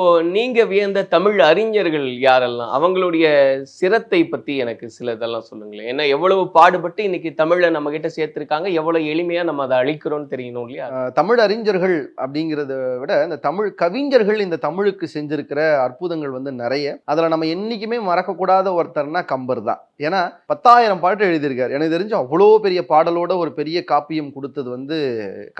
இப்போ நீங்க வியந்த தமிழ் அறிஞர்கள் யாரெல்லாம்? அவங்களுடைய சிரத்தை பத்தி எனக்கு சிலதெல்லாம் சொல்லுங்களேன். ஏன்னா எவ்வளவு பாடுபட்டு இன்னைக்கு தமிழை நம்ம கிட்ட சேர்த்திருக்காங்க எவ்வளவு எளிமையா நம்ம அதை அழிக்கிறோம்னு தெரியணும் இல்லையா? தமிழ் அறிஞர்கள் அப்படிங்கிறத விட இந்த தமிழ் கவிஞர்கள் இந்த தமிழுக்கு செஞ்சிருக்கிற அற்புதங்கள் வந்து நிறைய. அதுல நம்ம என்னைக்குமே மறக்கக்கூடாத ஒருத்தர்னா கம்பர் தான். ஏன்னா பத்தாயிரம் பாட்டு எழுதியிருக்காரு. எனக்கு தெரிஞ்சு அவ்வளோ பெரிய பாடலோட ஒரு பெரிய காப்பியம் கொடுத்தது வந்து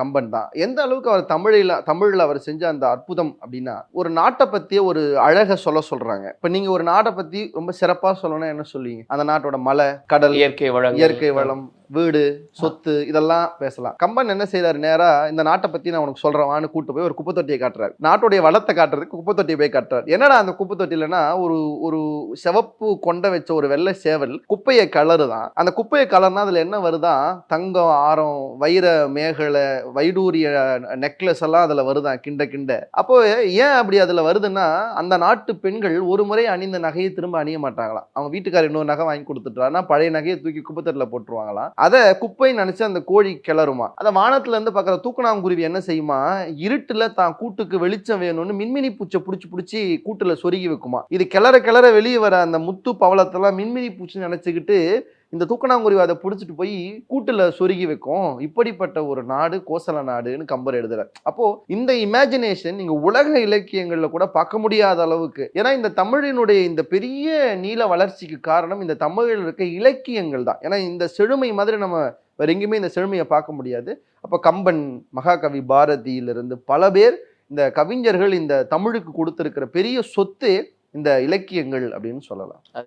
கம்பன் தான். எந்த அளவுக்கு அவர் தமிழில் தமிழில் அவர் செஞ்ச அந்த அற்புதம் அப்படின்னா ஒரு நாள் பற்றிய ஒரு அழகை சொல்ல சொல்றாங்க. இப்போ நீங்க ஒரு நாட்டை பத்தி ரொம்ப சிறப்பா சொல்லணும்னா என்ன சொல்லுவீங்க? அந்த நாட்டோட மலை கடல் இயற்கை வளம் இயற்கை வளம் வீடு சொத்து இதெல்லாம் பேசலாம். கம்பன் என்ன செய்தார் நேரா இந்த நாட்டை பத்தி நான் உனக்கு சொல்றேன் கூட்டு போய் ஒரு குப்பை தொட்டியை காட்டுறாரு. நாட்டுடைய வளத்தை காட்டுறதுக்கு குப்பை தொட்டியை போய் காட்டுறாரு. என்னடா அந்த குப்பை தொட்டிலனா ஒரு ஒரு சிவப்பு கொண்ட வச்ச ஒரு வெள்ளை சேவல் குப்பையை கலருதான். அந்த குப்பையை கலர்னா அதுல என்ன வருதான் தங்கம் ஆரம் வைர மேகலை வைடூரிய நெக்லஸ் எல்லாம் அதுல வருதான் கிண்ட கிண்ட. அப்போ ஏன் அப்படி அதுல வருதுன்னா அந்த நாட்டு பெண்கள் ஒரு முறை அணிந்த நகையை திரும்ப அணிய மாட்டாங்களாம். அவங்க வீட்டுக்காரர் இன்னொரு நகை வாங்கி கொடுத்துட்டாருன்னா பழைய நகையை தூக்கி குப்பைத்தட்டில் போட்டுருவாங்களாம். அதை குப்பை நினைச்சு அந்த கோழி கிளறுமா. அதை வானத்துல இருந்து பார்க்குற தூக்கணாங்குருவி என்ன செய்யுமா? இருட்டுல தான் கூட்டுக்கு வெளிச்சம் வேணும்னு மின்மினி பூச்சை பிடிச்சி பிடிச்சி கூட்டுல சொருகி வைக்குமா. இது கிளற கிளற வெளியே வர அந்த முத்து பவளத்தெல்லாம் மின்மினி பூச்சி நினைச்சுக்கிட்டு இந்த தூக்கணாங்குருவி அதை பிடிச்சிட்டு போய் கூட்டில் சொருகி வைக்கும். இப்படிப்பட்ட ஒரு நாடு கோசல நாடுன்னு கம்பர் எழுதுறார். அப்போ இந்த இமேஜினேஷன் நீங்க உலக இலக்கியங்கள்ல கூட பார்க்க முடியாத அளவுக்கு ஏன்னா இந்த தமிழினுடைய இந்த பெரிய நீள வளர்ச்சிக்கு காரணம் இந்த தமிழில் இருக்க இலக்கியங்கள் தான். ஏன்னா இந்த செழுமை மாதிரி நம்ம வேற எங்கேயுமே இந்த செழுமையை பார்க்க முடியாது. அப்போ கம்பன் மகாகவி பாரதியிலிருந்து பல பேர் இந்த கவிஞர்கள் இந்த தமிழுக்கு கொடுத்துருக்கிற பெரிய சொத்து இந்த இலக்கியங்கள் அப்படின்னு சொல்லலாம்.